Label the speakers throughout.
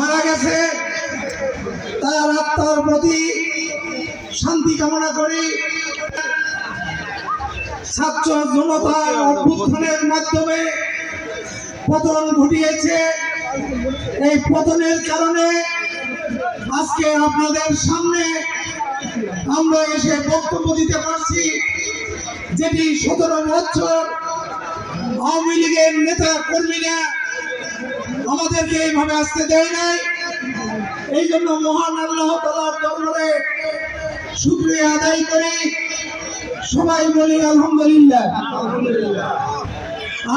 Speaker 1: মারা গেছে, তার আত্মার প্রতি শান্তি কামনা করি ছাত্র জনতার অভ্যুত্থানের মাধ্যমে পতন ঘটিয়েছে। এই পতনের কারণে আজকে আপনাদের সামনে আমরা এসে বক্তব্য দিতে পারছি, যেটি সতেরো বছর আওয়ামী লীগের নেতা কর্মীরা আমাদেরকে এইভাবে আসতে দেয় নাই। এই জন্য মহান আল্লাহ তালার দরবারে শুক্রিয়া আদায় করে সবাই বলি আলহামদুলিল্লাহ।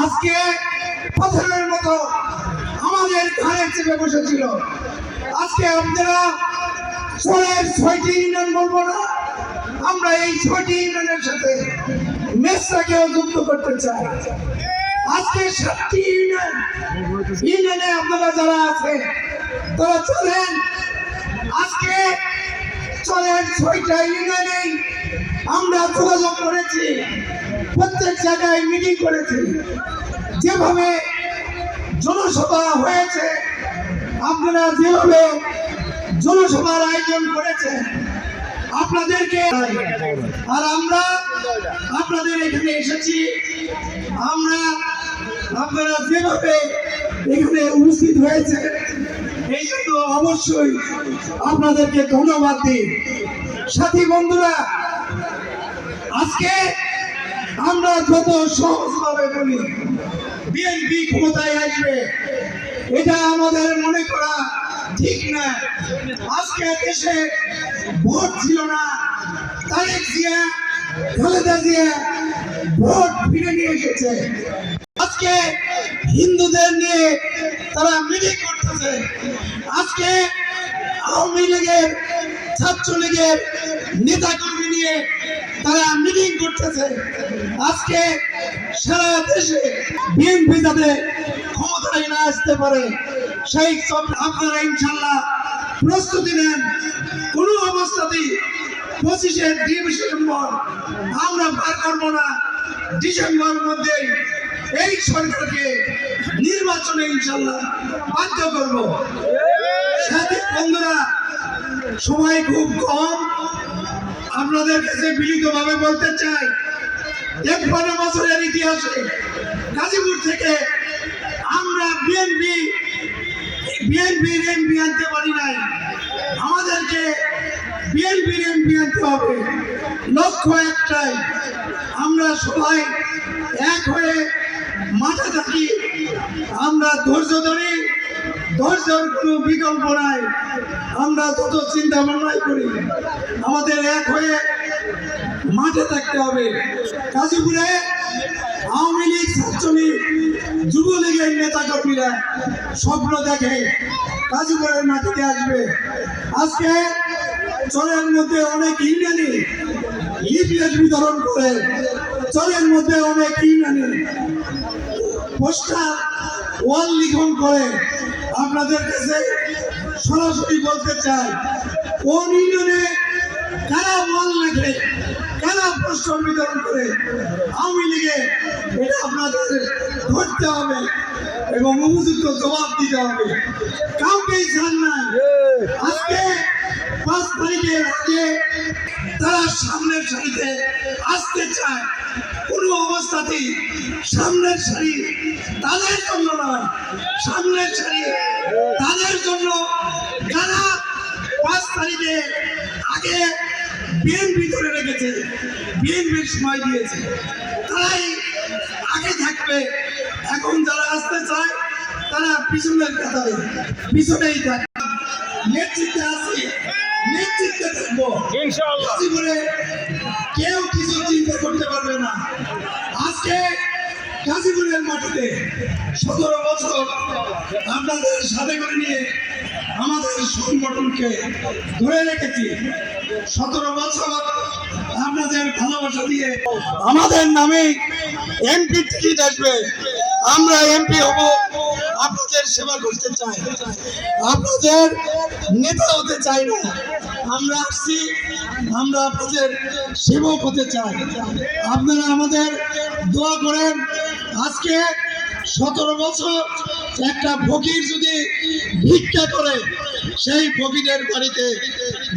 Speaker 1: আজকে পাথরের মতো আমাদের ঘাড়ে চেপে বসেছিল। আজকে আপনারা ছয়ের ছয়টি ইউনিয়ন বলব না, আমরা এই ছয়টি ইউনিয়নের সাথে মেসটাকেও যুক্ত করতে চাই। আজকে সাতটি ইউনিয়ন ইউনিয়নে আপনারা যারা আছেন, তারা চলেন। আজকে চলেন ছয়টা ইউনিয়নেই আমরা যোগাযোগ করেছি, প্রত্যেক জায়গায় মিটিং করেছি। যেভাবে জনসভা হয়েছে, আপনারা যেভাবে জনসভার আয়োজন করেছেন, আপনাদেরকে আর আমরা আপনাদের এখানে এসেছি। আমরা আপনারা যেভাবে এখানে উপস্থিত হয়েছে এই জন্য অবশ্যই আপনাদেরকে ধন্যবাদ দিই। সাথী বন্ধুরা, আজকে আমরা যত সহজভাবে বলি বিএনপি ক্ষমতায় আসবে, এটা আমাদের মনে করা ঠিক না। আজকে দেশে ভোট ছিল না, তারেক জিয়া, খালেদা জিয়া ভোট ফিরে নিয়ে এসেছে। আজকে হিন্দুদের নিয়ে তারা মিটিং করতেছে। আজকে আওয়ামী লীগের ছাত্রলীগের নেতা কর্মী নিয়ে তারা মিটিং করতেছে। আজকে সারা দেশে বিএনপি যাতে ক্ষমতায় না আসতে পারে, সেই সব আপনারা ইনশাল্লাহ প্রস্তুতি নেন। কোনো অবস্থাতেই পঁচিশে ডিসেম্বর আমরা পার করব না। ডিসেম্বর মধ্যেই এই সরকারকে নির্বাচনে ইনশাল্লাহ বাধ্য করব। সাথে বন্ধুরা, সময় খুব কম। আপনাদের কাছে বিনীতভাবে বলতে চাই তেপ্পান্ন বছরের ইতিহাসে গাজীপুর থেকে আমরা বিএনপি বিএনপির এমপি আনতে পারি নাই। আমাদেরকে বিএনপির এমপি আনতে হবে। লক্ষ্য একটাই, আমরা সবাই এক হয়ে মাঠে থাকি আমরা ধৈর্য ধরি, ধৈর্যের কোনো বিকল্প নাই। আমরা যত চিন্তা ভাবনাই করি, আমাদের এক হয়ে মাঠে থাকতে হবে। গাজীপুরে আওয়ামী লীগ, ছাত্রলীগ, যুবলীগের নেতা কর্মীরা স্বপ্ন দেখে গাজীপুরের মাটিতে আসবে। আজকে চরের মধ্যে অনেক ইউনিয়নই লিফলেট বিতরণ করে, চরের মধ্যে অনেক ইউনিয়নই পোস্টার ওয়াল লিখন করে আপনাদের কাছে সরাসরি বলতে চাই, কোন ইউনিয়নে কারা ওয়াল লেখে কারা পোস্টার বিতরণ করে আওয়ামী লীগে, এটা আপনাদের ধরতে হবে এবং উপযুক্ত জবাব দিতে হবে। কাউকেই ছাড় নাই সামনের সারিতে আসতে চায়, কোনো অবস্থাতেই সামনের সারি তাদের জন্য নয়, সামনের সারি তাদের জন্য যারা পাঁচ তারিখে আগে বিএনপি ধরে রেখেছে বিএনপির সময় দিয়েছে, তারাই আগে থাকবে। এখন যারা আসতে চায়, তারা পিছনের কাতারে, পিছনেই থাকবে। নেতৃত্বে আছি নেতৃত্বে থাকব। জীবনে কেউ কিছু চিন্তা করতে পারবে না। আজকে গাজীপুরের মাটিতে সতেরো বছর আপনাদের সাথে করে নিয়ে আমাদের সংগঠনকে ধরে রেখেছি। সতেরো বছর আপনাদের ভালোবাসা দিয়ে আমাদের নামে এমপি টিকিট আসবে। আমরা এমপি হব। আপনাদের সেবা করতে চাই। আপনাদের নেতা হতে চাই না। আমরা আসছি, আমরা আপনাদের সেবক হতে চাই। আপনারা আমাদের দোয়া করেন, আজকে সতেরো বছর একটা ফকির যদি ভিক্ষা করে, সেই ফকিরের বাড়িতে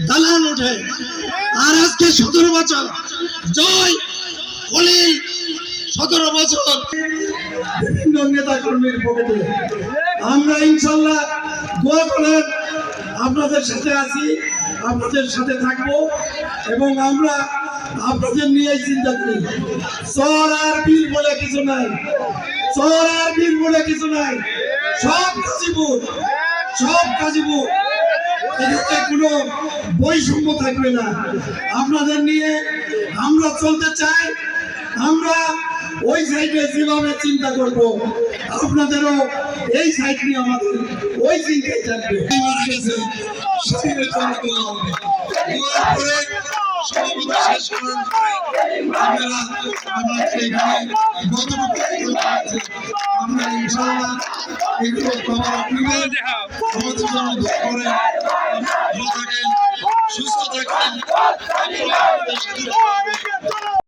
Speaker 1: দালান ওঠে। আর আজকে সতেরো বছর, জয় খলিল সতেরো বছর। বিভিন্ন নেতা কর্মীর পকেটে আমরা ইনশাল্লাহ দোয়া করেন, আপনাদের সাথে আছি, আপনাদের সাথে থাকব এবং আমরা আপনাদের নিয়েই চিন্তা করি। চর আর বীর বলে কিছু নাই, চর আর বীর বলে কিছু নাই, সব কাজীপুর সব কাজীপুর এখানে কোনো বৈষম্য থাকবে না। আপনাদের নিয়ে আমরা চলতে চাই, আমরা ওই সাইডে যেভাবে চিন্তা করব, আপনাদেরও এই সাইড নিয়ে আমাদের ওই চিন্তাই থাকবে। থাকেন, সুস্থ থাকেন।